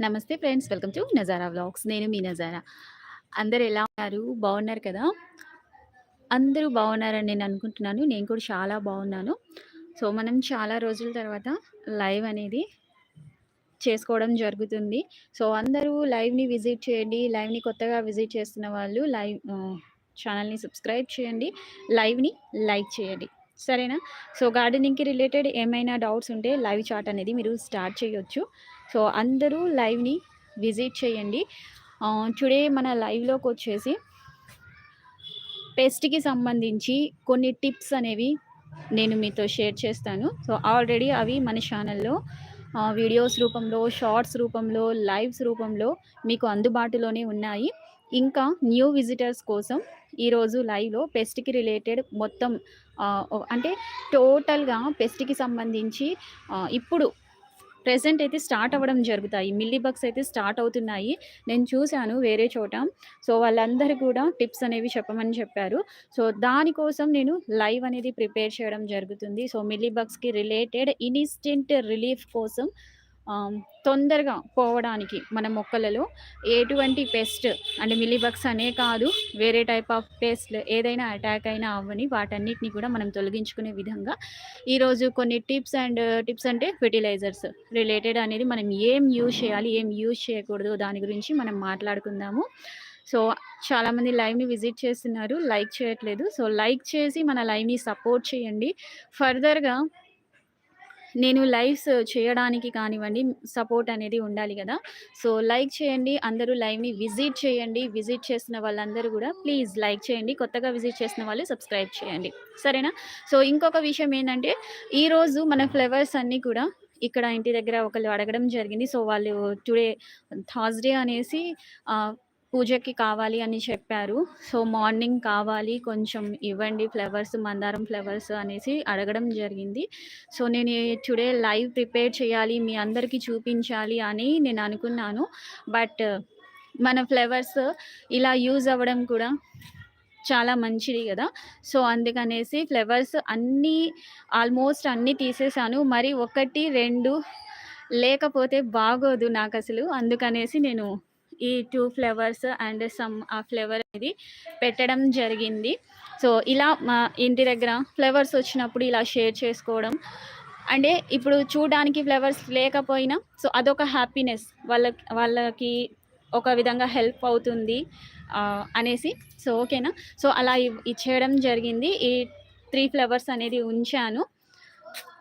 నమస్తే friends. Welcome to Nazara vlogs. నేను మీ నజారా. అందరు ఎలా ఉన్నారు? బాగున్నారు కదా! అందరూ బాగున్నారని నేను అనుకుంటున్నాను. నేను కూడా చాలా బాగున్నాను. సో, మనం చాలా రోజుల తర్వాత లైవ్ అనేది చేసుకోవడం జరుగుతుంది. సో, అందరూ లైవ్‌ని విజిట్ చేయండి. లైవ్‌ని కొత్తగా విజిట్ చేస్తున్న వాళ్ళు లైవ్ ఛానల్ని సబ్స్క్రైబ్ చేయండి. లైవ్‌ని లైక్ చేయండి. సరేనా? సో, గార్డెనింగ్‌కి రిలేటెడ్ ఏమైనా డౌట్స్ ఉంటే లైవ్ చాట్ అనేది మీరు స్టార్ట్ చేయొచ్చు. సో, అందరూ లైవ్‌ని విజిట్ చేయండి. టుడే మన లైవ్లోకి వచ్చేసి పెస్ట్‌కి సంబంధించి కొన్ని టిప్స్ అనేవి నేను మీతో షేర్ చేస్తాను. సో, ఆల్రెడీ అవి మన ఛానల్లో వీడియోస్ రూపంలో, షార్ట్స్ రూపంలో, లైవ్స్ రూపంలో మీకు అందుబాటులోనే ఉన్నాయి. ఇంకా న్యూ విజిటర్స్ కోసం ఈరోజు లైవ్‌లో పెస్ట్‌కి రిలేటెడ్ మొత్తం అంటే టోటల్‌గా పెస్ట్‌కి సంబంధించి ఇప్పుడు ప్రెసెంట్ అయితే స్టార్ట్ అవ్వడం జరుగుతాయి. మిల్లీ బగ్స్ అయితే స్టార్ట్ అవుతున్నాయి. నేను చూశాను వేరే చోట. సో, వాళ్ళందరూ కూడా టిప్స్ అనేవి చెప్పమని చెప్పారు. సో, దానికోసం నేను లైవ్ అనేది ప్రిపేర్ చేయడం జరుగుతుంది. సో, మిల్లీ బగ్స్‌కి రిలేటెడ్ ఇన్స్టెంట్ రిలీఫ్ కోసం తొందరగా పోవడానికి మన మొక్కలలో ఎటువంటి పెస్ట్ అంటే మిలీబక్స్ అనే కాదు వేరే టైప్ ఆఫ్ పెస్ట్ ఏదైనా అటాక్ అయినా అవ్వని వాటన్నిటిని కూడా మనం తొలగించుకునే విధంగా ఈరోజు కొన్ని టిప్స్ అండ్ టిప్స్ అంటే ఫెర్టిలైజర్స్ రిలేటెడ్ అనేది మనం ఏం యూజ్ చేయాలి, ఏం యూజ్ చేయకూడదు దాని గురించి మనం మాట్లాడుకుందాము. సో, చాలామంది లైవ్‌ని విజిట్ చేస్తున్నారు. లైక్ చేయట్లేదు. సో, లైక్ చేసి మన లైవ్‌ని సపోర్ట్ చేయండి. ఫర్దర్‌గా నేను లైవ్స్ చేయడానికి కానివ్వండి, సపోర్ట్ అనేది ఉండాలి కదా సో, లైక్ చేయండి. అందరూ లైవ్‌ని విజిట్ చేయండి. విజిట్ చేసిన వాళ్ళందరూ కూడా ప్లీజ్ లైక్ చేయండి. కొత్తగా విజిట్ చేసిన వాళ్ళు సబ్స్క్రైబ్ చేయండి. సరేనా? సో, ఇంకొక విషయం ఏంటంటే ఈరోజు మన ఫ్లవర్స్ అన్నీ కూడా ఇక్కడ ఇంటి దగ్గర ఒకళ్ళు అడగడం జరిగింది. సో, వాళ్ళు టుడే థర్స్‌డే అనేసి పూజకి కావాలి అని చెప్పారు. సో, మార్నింగ్ కావాలి కొంచెం ఇవ్వండి ఫ్లవర్స్ మందారం ఫ్లవర్స్ అనేసి అడగడం జరిగింది. సో, నేను టుడే లైవ్ ప్రిపేర్ చేయాలి. మీ అందరికీ చూపించాలి అని నేను అనుకున్నాను. బట్ మన ఫ్లవర్స్ ఇలా యూజ్ అవ్వడం కూడా చాలా మంచిది కదా సో, అందుకనేసి ఫ్లవర్స్ అన్నీ ఆల్మోస్ట్ అన్నీ తీసేసాను. మరి 1, 2 లేకపోతే బాగోదు నాకు అసలు అందుకనేసి నేను ఈ టూ ఫ్లవర్స్ అండ్ సమ్ ఆ ఫ్లవర్ అనేది పెట్టడం జరిగింది. సో, ఇలా మా ఇంటి దగ్గర ఫ్లవర్స్ వచ్చినప్పుడు ఇలా షేర్ చేసుకోవడం. అంటే ఇప్పుడు చూడడానికి ఫ్లవర్స్ లేకపోయినా సో, అదొక హ్యాపీనెస్. వాళ్ళ వాళ్ళకి ఒక విధంగా హెల్ప్ అవుతుంది అనేసి సో, ఓకేనా? సో, అలా ఇచ్చేయడం జరిగింది. ఈ త్రీ ఫ్లవర్స్ అనేది ఉంచాను.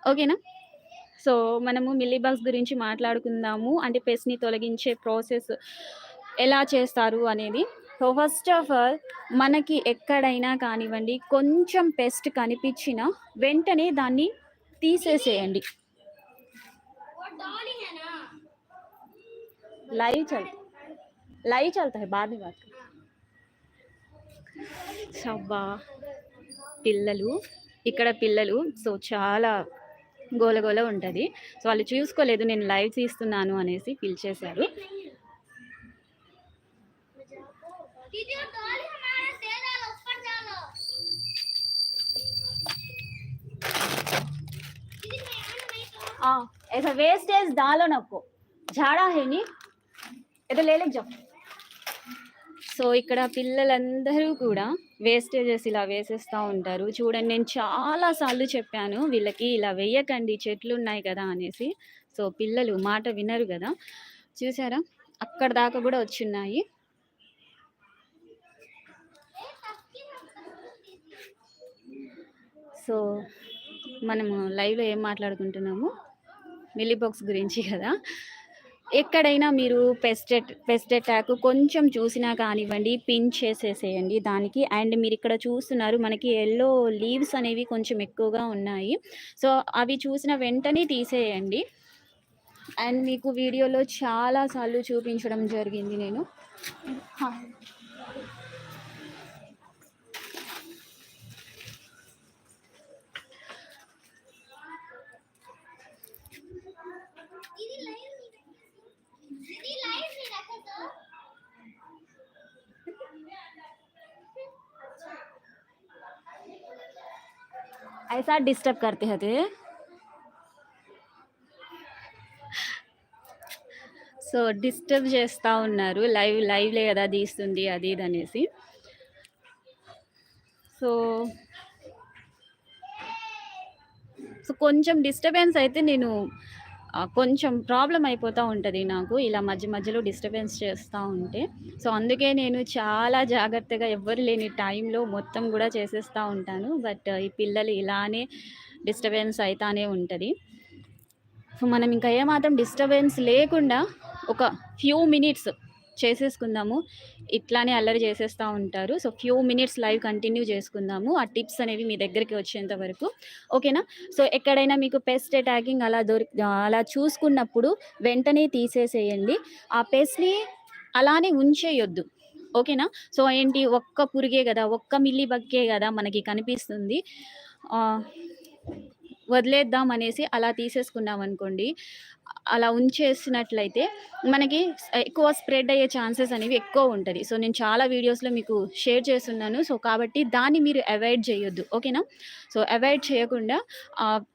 ఓకేనా? సో, మనము మిల్లీ బగ్స్ గురించి మాట్లాడుకుందాము. అంటే పెస్ట్‌ని తొలగించే ప్రాసెస్ ఎలా చేస్తారు అనేది? సో ఫస్ట్ ఆఫ్ ఆల్ మనకి ఎక్కడైనా కానివ్వండి కొంచెం పెస్ట్ కనిపించిన వెంటనే దాన్ని తీసేసేయండి. లైవ్ చల్ లైవ్ చల్తాయి బాధ కాదు సబ్బా పిల్లలు ఇక్కడ పిల్లలు సో చాలా గోలగోల ఉంటుంది. సో వాళ్ళు చూసుకోలేదు నేను లైవ్ తీస్తున్నాను అనేసి పిలిచేశారు. ऐसा वेस्टेज डालो ना आपको झाड़ा है नी इधर ले लेके जाओ సో, ఇక్కడ పిల్లలందరూ కూడా వేస్టేజెస్ ఇలా వేసేస్తా ఉంటారు. చూడండి నేను చాలా సార్లు చెప్పాను వీళ్ళకి ఇలా వేయకండి చెట్లున్నాయి కదా! అనేసి. సో, పిల్లలు మాట వినరు గదా! చూసారా? అక్కడి దాకా గూడా వచ్చున్నాయి. సో, మనము లైవ్‌లో ఏం మాట్లాడుకుంటున్నాము? మిల్లీ గురించి కదా! ఎక్కడైనా మీరు పెస్ట్ పెస్ట్ అటాక్ కొంచెం చూసినా కానివ్వండి పిన్ చేసేసేయండి దానికి. అండ్ మీరు ఇక్కడ చూస్తున్నారు మనకి ఎల్లో లీవ్స్ అనేవి కొంచెం ఎక్కువగా ఉన్నాయి. సో, అవి చూసిన వెంటనే తీసేయండి. అండ్ మీకు వీడియోలో చాలాసార్లు చూపించడం జరిగింది నేను. ऐसा डिस्टर्ब करते हैं ते సో, డిస్టర్బ్ చేస్తా ఉన్నారు. లైవ్ లైవ్‌లే గదా! తీస్తుంది అది ఇది అనేసి. సో సో, కొంచెం డిస్టర్బెన్స్ అయితే నేను ఆహ్, కొంచెం ప్రాబ్లం అయిపోతూ ఉంటుంది నాకు. ఇలా మధ్య మధ్యలో డిస్టర్బెన్స్ చేస్తూ ఉంటే. సో, అందుకే నేను చాలా జాగ్రత్తగా ఎవ్వరు లేని టైంలో మొత్తం కూడా చేసేస్తూ ఉంటాను. బట్ ఈ పిల్లలు ఇలానే డిస్టర్బెన్స్ అవుతానే ఉంటుంది సో, మనం ఇంకా ఏమాత్రం డిస్టర్బెన్స్ లేకుండా ఒక ఫ్యూ మినిట్స్ చేసేసుకుందాము. ఇట్లానే అల్లరి చేసేస్తూ ఉంటారు. So, few minutes live continue చేసుకుందాము. ఆ టిప్స్ అనేవి మీ దగ్గరికి వచ్చేంత వరకు. ఓకేనా? సో, ఎక్కడైనా మీకు పెస్ట్ అటాకింగ్ అలా దొరి అలా చూసుకున్నప్పుడు వెంటనే తీసేసేయండి. ఆ పెస్ట్‌ని అలానే ఉంచేయొద్దు. ఓకేనా? సో, ఏంటి ఒక్క పురుగే కదా ఒక్క మిల్లీ బగ్గే కదా మనకి కనిపిస్తుంది. వదిలేద్దాం అనేసి అలా తీసేసుకున్నామనుకోండి. అలా ఉంచేసినట్లయితే మనకి ఎక్కువ స్ప్రెడ్ అయ్యే ఛాన్సెస్ అనేవి ఎక్కువ ఉంటుంది సో, నేను చాలా వీడియోస్‌లో మీకు షేర్ చేసున్నాను. సో, కాబట్టి దాన్ని మీరు అవాయిడ్ చేయొద్దు. ఓకేనా? సో, అవాయిడ్ చేయకుండా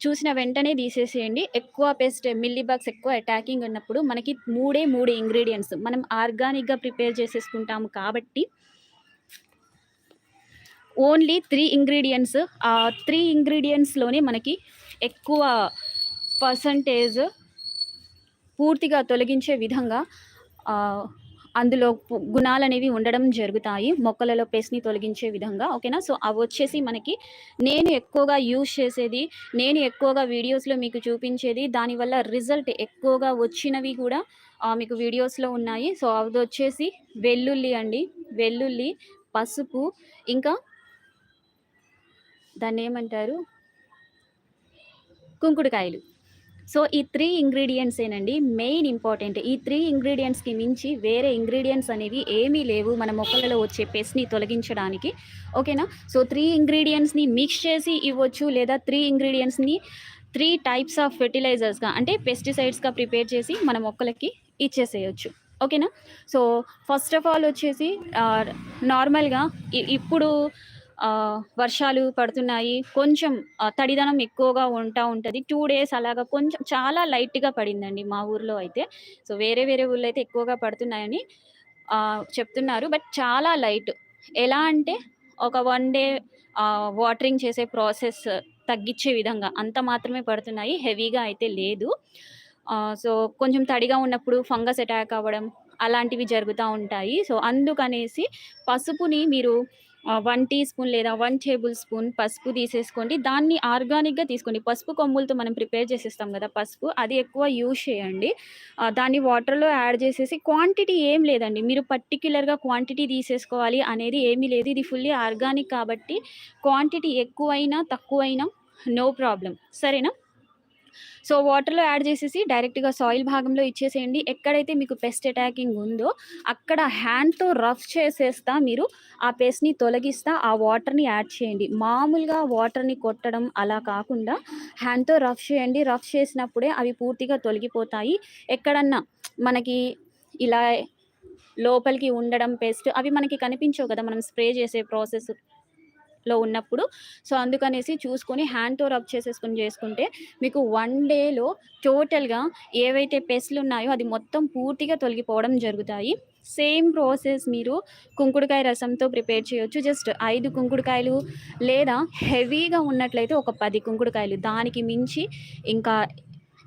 చూసిన వెంటనే తీసేసేయండి. ఎక్కువ పెస్ట్ మిల్లీ బగ్స్ ఎక్కువ అటాకింగ్ ఉన్నప్పుడు మనకి మూడే మూడు ఇంగ్రీడియంట్స్ మనం ఆర్గానిక్‌గా ప్రిపేర్ చేసేసుకుంటాము కాబట్టి ఓన్లీ త్రీ ఇంగ్రీడియంట్స్ ఆ త్రీ ఇంగ్రీడియంట్స్లోనే మనకి ఎక్కువ పర్సెంటేజ్ పూర్తిగా తొలగించే విధంగా అందులో గుణాలనేవి ఉండడం జరుగుతాయి. మొక్కలలో పెస్ట్‌ని తొలగించే విధంగా. ఓకేనా? సో, అవి వచ్చేసి మనకి నేను ఎక్కువగా యూజ్ చేసేది, నేను ఎక్కువగా వీడియోస్‌లో మీకు చూపించేది, దానివల్ల రిజల్ట్ ఎక్కువగా వచ్చినవి కూడా మీకు వీడియోస్‌లో ఉన్నాయి. సో, అదొచ్చేసి వెల్లుల్లి అండి. వెల్లుల్లి, పసుపు ఇంకా దాన్ని ఏమంటారు కుంకుడుకాయలు. సో, ఈ త్రీ ఇంగ్రీడియంట్స్ ఏనండి మెయిన్ ఇంపార్టెంట్. ఈ త్రీ ఇంగ్రీడియంట్స్కి మించి వేరే ఇంగ్రీడియంట్స్ అనేవి ఏమీ లేవు మన మొక్కలలో వచ్చే పెస్ట్‌ని తొలగించడానికి. ఓకేనా? సో, త్రీ ఇంగ్రీడియెంట్స్‌ని మిక్స్ చేసి ఇవ్వచ్చు. లేదా త్రీ ఇంగ్రీడియంట్స్ని త్రీ టైప్స్ ఆఫ్ ఫెర్టిలైజర్స్‌గా అంటే పెస్టిసైడ్స్‌గా ప్రిపేర్ చేసి మన మొక్కలకి ఇచ్చేసేయచ్చు ఓకేనా? సో, ఫస్ట్ ఆఫ్ ఆల్ వచ్చేసి నార్మల్‌గా ఇప్పుడు వర్షాలు పడుతున్నాయి. కొంచెం తడిదనం ఎక్కువగా ఉంటా ఉంటుంది టూ డేస్ అలాగా కొంచెం చాలా లైట్‌గా పడిందండి మా ఊర్లో అయితే. సో, వేరే వేరే ఊళ్ళో అయితే ఎక్కువగా పడుతున్నాయని చెప్తున్నారు. బట్ చాలా లైట్. ఎలా అంటే ఒక వన్ డే వాటరింగ్ చేసే ప్రాసెస్ తగ్గించే విధంగా అంత మాత్రమే పడుతున్నాయి. హెవీగా అయితే లేదు. సో, కొంచెం తడిగా ఉన్నప్పుడు ఫంగస్ అటాక్ అవ్వడం అలాంటివి జరుగుతూ ఉంటాయి. సో, అందుకనేసి పసుపుని మీరు వన్ టీ స్పూన్ లేదా వన్ టేబుల్ స్పూన్ పసుపు తీసేసుకోండి. దాన్ని ఆర్గానిక్‌గా తీసుకోండి. పసుపు కొమ్ములతో మనం ప్రిపేర్ చేసేస్తాం కదా పసుపు అది ఎక్కువ యూజ్ చేయండి. దాన్ని వాటర్‌లో యాడ్ చేసేసి క్వాంటిటీ ఏం లేదండి. మీరు పర్టిక్యులర్‌గా క్వాంటిటీ తీసేసుకోవాలి అనేది ఏమీ లేదు. ఇది ఫుల్లీ ఆర్గానిక్ కాబట్టి క్వాంటిటీ ఎక్కువైనా, తక్కువైనా నో ప్రాబ్లం సరేనా? సో, వాటర్‌లో యాడ్ చేసేసి డైరెక్ట్‌గా సాయిల్ భాగంలో ఇచ్చేసేయండి. ఎక్కడైతే మీకు పెస్ట్ అటాకింగ్ ఉందో అక్కడ హ్యాండ్‌తో రఫ్ చేసేస్తా మీరు ఆ పెస్ట్‌ని తొలగిస్తా ఆ వాటర్‌ని యాడ్ చేయండి. మామూలుగా వాటర్‌ని కొట్టడం అలా కాకుండా హ్యాండ్‌తో రఫ్ చేయండి. రఫ్ చేసినప్పుడే అవి పూర్తిగా తొలగిపోతాయి. ఎక్కడన్నా మనకి ఇలా లోపలికి ఉండడం పెస్ట్ అవి మనకి కనిపించవు కదా! మనం స్ప్రే చేసే ప్రాసెస్ లో ఉన్నప్పుడు. సో, అందుకనేసి చూసుకొని హ్యాండ్‌తో రబ్ చేసేసుకొని చేసుకుంటే మీకు వన్ డేలో టోటల్‌గా ఏవైతే పెస్ట్‌లున్నాయో అది మొత్తం పూర్తిగా తొలగిపోవడం జరుగుతాయి. సేమ్ ప్రాసెస్ మీరు కుంకుడుకాయ రసంతో ప్రిపేర్ చేయొచ్చు. జస్ట్ ఐదు కుంకుడుకాయలు లేదా హెవీగా ఉన్నట్లయితే ఒక పది కుంకుడుకాయలు. దానికి మించి ఇంకా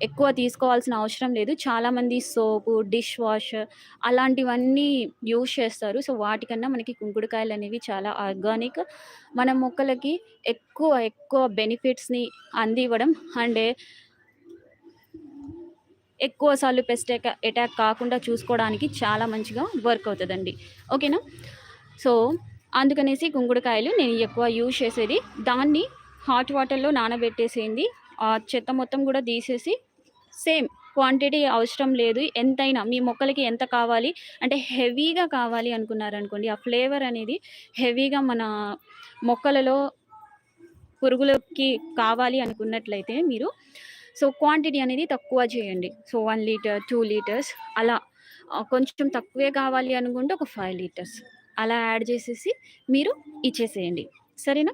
ఎక్కువ తీసుకోవాల్సిన అవసరం లేదు. చాలామంది సోపు, డిష్ వాష్ అలాంటివన్నీ యూజ్ చేస్తారు. సో, వాటికన్నా మనకి కుంకుడుకాయలనేవి చాలా ఆర్గానిక్. మన మొక్కలకి ఎక్కువ ఎక్కువ బెనిఫిట్స్‌ని అందివ్వడం అండ్ ఎక్కువసార్లు పెస్ట్ అటాక్ కాకుండా చూసుకోవడానికి చాలా మంచిగా వర్క్ అవుతుందండి ఓకేనా? సో, అందుకనేసి కుంకుడుకాయలు నేను ఎక్కువ యూజ్ చేసేది. దాన్ని హాట్ వాటర్‌లో నానబెట్టేసేయండి. ఆ చెత్త మొత్తం కూడా తీసేసి సేమ్ క్వాంటిటీ అవసరం లేదు. ఎంతైనా మీ మొక్కలకి ఎంత కావాలి అంటే హెవీగా కావాలి అనుకున్నారనుకోండి. ఆ ఫ్లేవర్ అనేది హెవీగా మన మొక్కలలో పురుగులకి కావాలి అనుకున్నట్లయితే మీరు సో, క్వాంటిటీ అనేది తక్కువ చేయండి. So, one litre, two litres అలా కొంచెం తక్కువే కావాలి అనుకుంటే ఒక ఫైవ్ లీటర్స్ అలా యాడ్ చేసేసి మీరు ఇచ్చేసేయండి. సరేనా?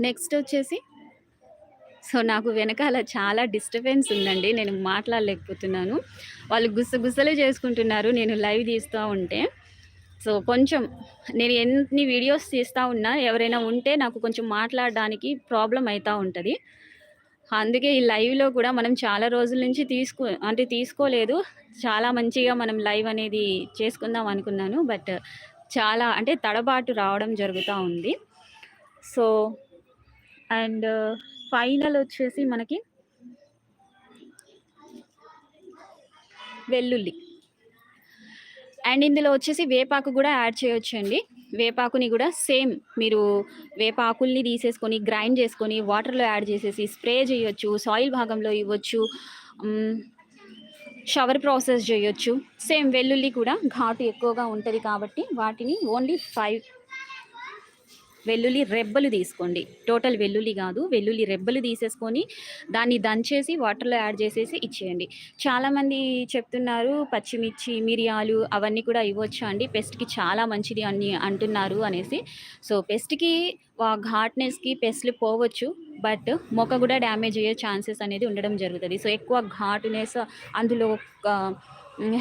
నెక్స్ట్ వచ్చేసి సో, నాకు వెనకాల చాలా డిస్టర్బెన్స్ ఉందండి. నేను మాట్లాడలేకపోతున్నాను. వాళ్ళు గుసగుసలే చేసుకుంటున్నారు నేను లైవ్ తీస్తూ ఉంటే. సో, కొంచెం నేను ఎన్ని వీడియోస్ తీస్తూ ఉన్నా ఎవరైనా ఉంటే నాకు కొంచెం మాట్లాడడానికి ప్రాబ్లం అవుతూ ఉంటుంది అందుకే ఈ లైవ్‌లో కూడా మనం చాలా రోజుల నుంచి తీసుకో అంటే తీసుకోలేదు. చాలా మంచిగా మనం లైవ్ అనేది చేసుకుందాం అనుకున్నాను. బట్ చాలా అంటే తడబాటు రావడం జరుగుతూ ఉంది. సో, అండ్ ఫైనల్ వచ్చేసి మనకి వెల్లుల్లి. అండ్ ఇందులో వచ్చేసి వేపాకు కూడా యాడ్ చేయొచ్చండి. వేపాకుని కూడా సేమ్ మీరు వేపాకుల్ని తీసేసుకొని, గ్రైండ్ చేసుకొని, వాటర్‌లో యాడ్ చేసేసి స్ప్రే చేయొచ్చు. సాయిల్ భాగంలో ఇవ్వచ్చు. షవర్ ప్రాసెస్ చేయొచ్చు సేమ్ వెల్లుల్లి కూడా ఘాటు ఎక్కువగా ఉంటుంది కాబట్టి వాటిని ఓన్లీ ఫైవ్ వెల్లుల్లి రెబ్బలు తీసుకోండి. టోటల్ వెల్లుల్లి కాదు వెల్లుల్లి రెబ్బలు తీసేసుకొని దాన్ని దంచేసి వాటర్‌లో యాడ్ చేసేసి ఇచ్చేయండి. చాలామంది చెప్తున్నారు పచ్చిమిర్చి, మిరియాలు అవన్నీ కూడా ఇవ్వొచ్చా అండి? పెస్ట్‌కి చాలా మంచిది అని అంటున్నారు అనేసి. సో, పెస్ట్‌కి ఘాట్‌నెస్‌కి పెస్ట్‌లు పోవచ్చు. బట్ మొక్క కూడా డ్యామేజ్ అయ్యే ఛాన్సెస్ అనేది ఉండడం జరుగుతుంది సో, ఎక్కువ ఘాటునెస్ అందులో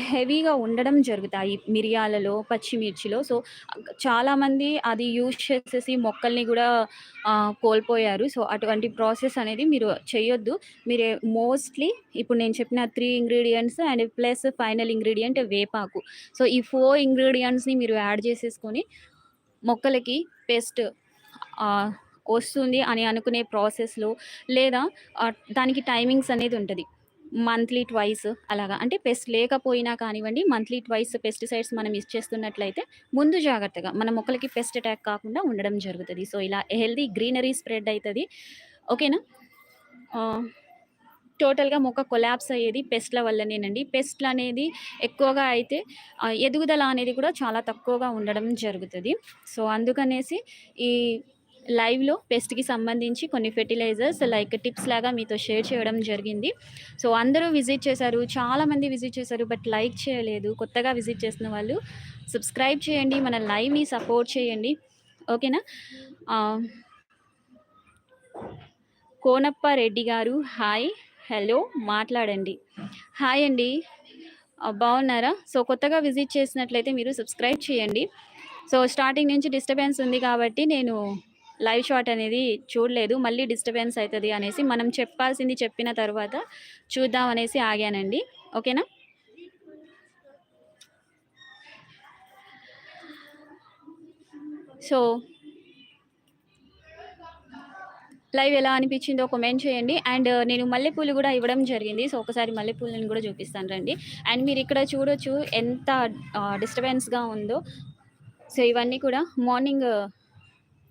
హెవీగా ఉండడం జరుగుతాయి మిరియాలలో, పచ్చిమిర్చిలో. సో, చాలామంది అది యూజ్ చేసేసి మొక్కల్ని కూడా కోల్పోయారు. సో, అటువంటి ప్రాసెస్ అనేది మీరు చేయొద్దు మీరు మోస్ట్‌లీ ఇప్పుడు నేను చెప్పిన three ingredients and plus final ingredient వేపాకు. సో, ఈ ఫోర్ ఇంగ్రీడియంట్స్ని మీరు యాడ్ చేసేసుకొని మొక్కలకి పెస్ట్ వస్తుంది అని అనుకునే ప్రాసెస్‌లో లేదా దానికి టైమింగ్స్ అనేది ఉంటుంది మంత్లీ ట్వైస్ అలాగా. అంటే పెస్ట్ లేకపోయినా కానివ్వండి, మంత్లీ ట్వైస్ పెస్టిసైడ్స్ మనం ఇచ్చేస్తున్నట్లయితే ముందు జాగ్రత్తగా మన మొక్కలకి పెస్ట్ అటాక్ కాకుండా ఉండడం జరుగుతుంది సో, ఇలా హెల్తీ గ్రీనరీ స్ప్రెడ్ అవుతుంది ఓకేనా? టోటల్‌గా మొక్క కొలాబ్స్ అయ్యేది పెస్ట్‌ల వల్లనేనండి. పెస్ట్‌లనేది ఎక్కువగా అయితే ఎదుగుదల అనేది కూడా చాలా తక్కువగా ఉండడం జరుగుతుంది సో, అందుకనేసి ఈ లైవ్‌లో పెస్ట్‌కి సంబంధించి కొన్ని ఫెర్టిలైజర్స్ లైక్ టిప్స్ లాగా మీతో షేర్ చేయడం జరిగింది. సో, అందరూ విజిట్ చేశారు. చాలామంది విజిట్ చేశారు. బట్ లైక్ చేయలేదు. కొత్తగా విజిట్ చేసిన వాళ్ళు సబ్స్క్రైబ్ చేయండి. మన లైవ్‌ని సపోర్ట్ చేయండి. ఓకేనా? కోనప్ప రెడ్డి గారు హాయ్. హలో మాట్లాడండి. హాయ్ అండి. బాగున్నారా? సో, కొత్తగా విజిట్ చేసినట్లయితే మీరు సబ్స్క్రైబ్ చేయండి. సో, స్టార్టింగ్ నుంచి డిస్టర్బెన్స్ ఉంది కాబట్టి నేను లైవ్ షాట్ అనేది చూడలేదు. మళ్ళీ డిస్టర్బెన్స్ అవుతుంది అనేసి మనం చెప్పాల్సింది చెప్పిన తర్వాత చూద్దాం అనేసి ఆగానండి. ఓకేనా? సో లైవ్ ఎలా అనిపించిందో కమెంట్ చేయండి. అండ్ నేను మల్లెపూలు కూడా ఇవ్వడం జరిగింది. సో, ఒకసారి మల్లెపూలను కూడా చూపిస్తాను రండి. అండ్ మీరు ఇక్కడ చూడొచ్చు ఎంత డిస్టర్బెన్స్‌గా ఉందో. సో, ఇవన్నీ కూడా మార్నింగ్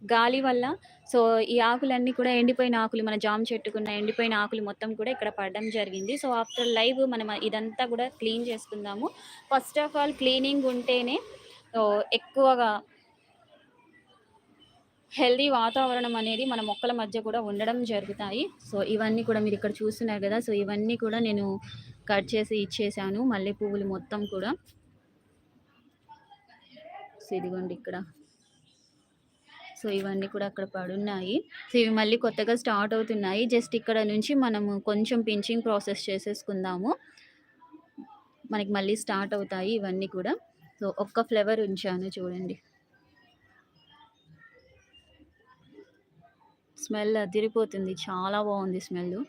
గాలి వల్ల సో, ఈ ఆకులన్నీ కూడా ఎండిపోయిన ఆకులు మన జామ చెట్టుకున్న ఎండిపోయిన ఆకులు మొత్తం కూడా ఇక్కడ పడడం జరిగింది. సో, ఆఫ్టర్ లైవ్ మనం ఇదంతా కూడా క్లీన్ చేసుకుందాము. ఫస్ట్ ఆఫ్ ఆల్ క్లీనింగ్ ఉంటేనే ఎక్కువగా హెల్తీ వాతావరణం అనేది మన మొక్కల మధ్య కూడా ఉండడం జరుగుతాయి. సో, ఇవన్నీ కూడా మీరు ఇక్కడ చూస్తున్నారు కదా సో, ఇవన్నీ కూడా నేను కట్ చేసి ఇచ్చేసాను. మల్లె పువ్వులు మొత్తం కూడా. సో, ఇదిగోండి ఇక్కడ. సో, ఇవన్నీ కూడా అక్కడ పడున్నాయి. సో, ఇవి మళ్ళీ కొత్తగా స్టార్ట్ అవుతున్నాయి. జస్ట్ ఇక్కడ నుంచి మనము కొంచెం పించింగ్ ప్రాసెస్ చేసేసుకుందాము. మనకి మళ్ళీ స్టార్ట్ అవుతాయి ఇవన్నీ కూడా. సో, ఒక్క ఫ్లేవర్ ఉంచాను చూడండి. స్మెల్ అదిరిపోతుంది. చాలా బాగుంది smell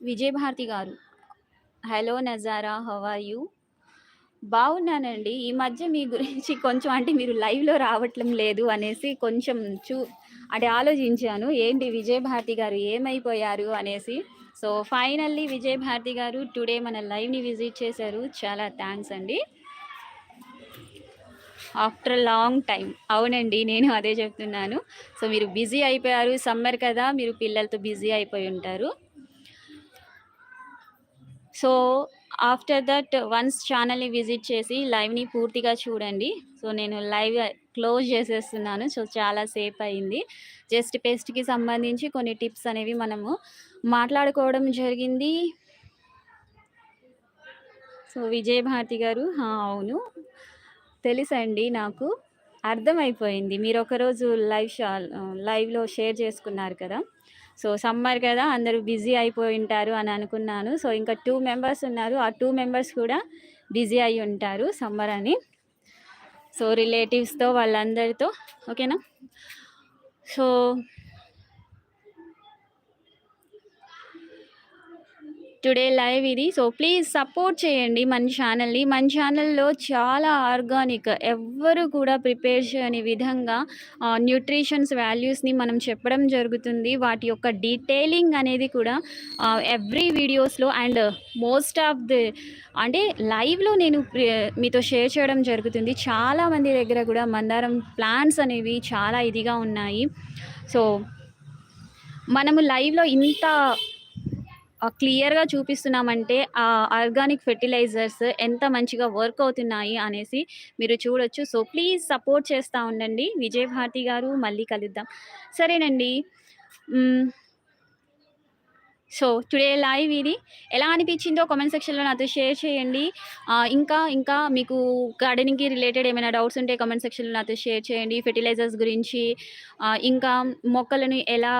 Vijayabharati garu. Hello Nazara how you? బాగున్నానండి. ఈ మధ్య మీ గురించి కొంచెం అంటే మీరు లైవ్‌లో రావట్లం లేదు అనేసి కొంచెం చూ అంటే ఆలోచించాను. ఏంటి విజయభారతి గారు ఏమైపోయారు అనేసి. సో, ఫైనల్లీ విజయభారతి గారు టుడే మన లైవ్‌ని విజిట్ చేశారు. చాలా థ్యాంక్స్ అండి. ఆఫ్టర్ లాంగ్ టైం అవునండి. నేను అదే చెప్తున్నాను. సో, మీరు బిజీ అయిపోయారు. సమ్మర్ కదా! మీరు పిల్లలతో బిజీ అయిపోయి ఉంటారు. సో, ఆఫ్టర్ దట్ వన్స్ ఛానల్‌ని విజిట్ చేసి లైవ్‌ని పూర్తిగా చూడండి. సో, నేను లైవ్ క్లోజ్ చేసేస్తున్నాను. సో, చాలా సేఫ్ అయింది జస్ట్ పెస్ట్‌కి సంబంధించి కొన్ని టిప్స్ అనేవి మనము మాట్లాడుకోవడం జరిగింది. సో, విజయభారతి గారు అవును. తెలుసండి నాకు. అర్థమైపోయింది. మీరు ఒకరోజు లైవ్ షా లైవ్‌లో షేర్ చేసుకున్నారు కదా! సో, సమ్మర్ కదా! అందరూ బిజీ అయిపోయి ఉంటారు అని అనుకున్నాను. సో, ఇంకా టూ మెంబర్స్ ఉన్నారు. ఆ టూ మెంబర్స్ కూడా బిజీ అయి ఉంటారు సమ్మర్ అని. సో, రిలేటివ్స్‌తో వాళ్ళందరితో ఓకేనా? సో టుడే లైవ్ ఇది. సో, ప్లీజ్ సపోర్ట్ చేయండి మన ఛానల్‌ని. మన ఛానల్‌లో చాలా ఆర్గానిక్ ఎవ్వరు కూడా ప్రిపేర్ చేయని విధంగా న్యూట్రిషన్స్ వాల్యూస్‌ని మనం చెప్పడం జరుగుతుంది. వాటి యొక్క డీటెయిలింగ్ అనేది కూడా ఎవ్రీ వీడియోస్‌లో అండ్ మోస్ట్ ఆఫ్ ది అంటే లైవ్‌లో నేను ప్రి మీతో షేర్ చేయడం జరుగుతుంది. చాలా మంది దగ్గర కూడా మందారం ప్లాంట్స్ అనేవి చాలా ఇదిగా ఉన్నాయి. సో, మనము లైవ్‌లో ఇంత క్లియర్‌గా చూపిస్తున్నామంటే ఆ ఆర్గానిక్ ఫెర్టిలైజర్స్ ఎంత మంచిగా వర్క్ అవుతున్నాయి అనేసి మీరు చూడొచ్చు. సో, ప్లీజ్ సపోర్ట్ చేస్తూ ఉండండి. విజయభారతి గారు మళ్ళీ కలుద్దాం. సరేనండి. సో, టుడే లైవ్ ఇది. ఎలా అనిపించిందో కామెంట్ సెక్షన్‌లో నాతో షేర్ చేయండి. ఇంకా ఇంకా మీకు గార్డెనింగ్‌కి రిలేటెడ్ ఏమైనా డౌట్స్ ఉంటే కామెంట్ సెక్షన్‌లో నాతో షేర్ చేయండి. ఫెర్టిలైజర్స్ గురించి ఇంకా మొక్కలను ఎలా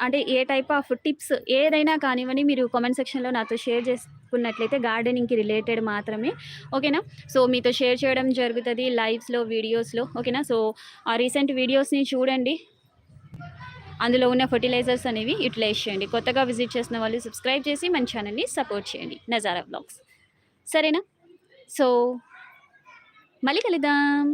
అంటే ఏ టైప్ ఆఫ్ టిప్స్ ఏదైనా కానివ్వండి మీరు కామెంట్ సెక్షన్‌లో నాతో షేర్ చేసుకున్నట్లయితే గార్డెనింగ్‌కి రిలేటెడ్ మాత్రమే. ఓకేనా? సో, మీతో షేర్ చేయడం జరుగుతుంది లైవ్స్‌లో, వీడియోస్‌లో ఓకేనా? సో, ఆ రీసెంట్ వీడియోస్‌ని చూడండి. అందులో ఉన్న ఫెర్టిలైజర్స్ అనేవి యూటిలైజ్ చేయండి. కొత్తగా విజిట్ చేసిన వాళ్ళు సబ్స్క్రైబ్ చేసి మన ఛానల్‌ని సపోర్ట్ చేయండి. నజారా బ్లాగ్స్ సరేనా? సో, మళ్ళీ కలుద్దాం.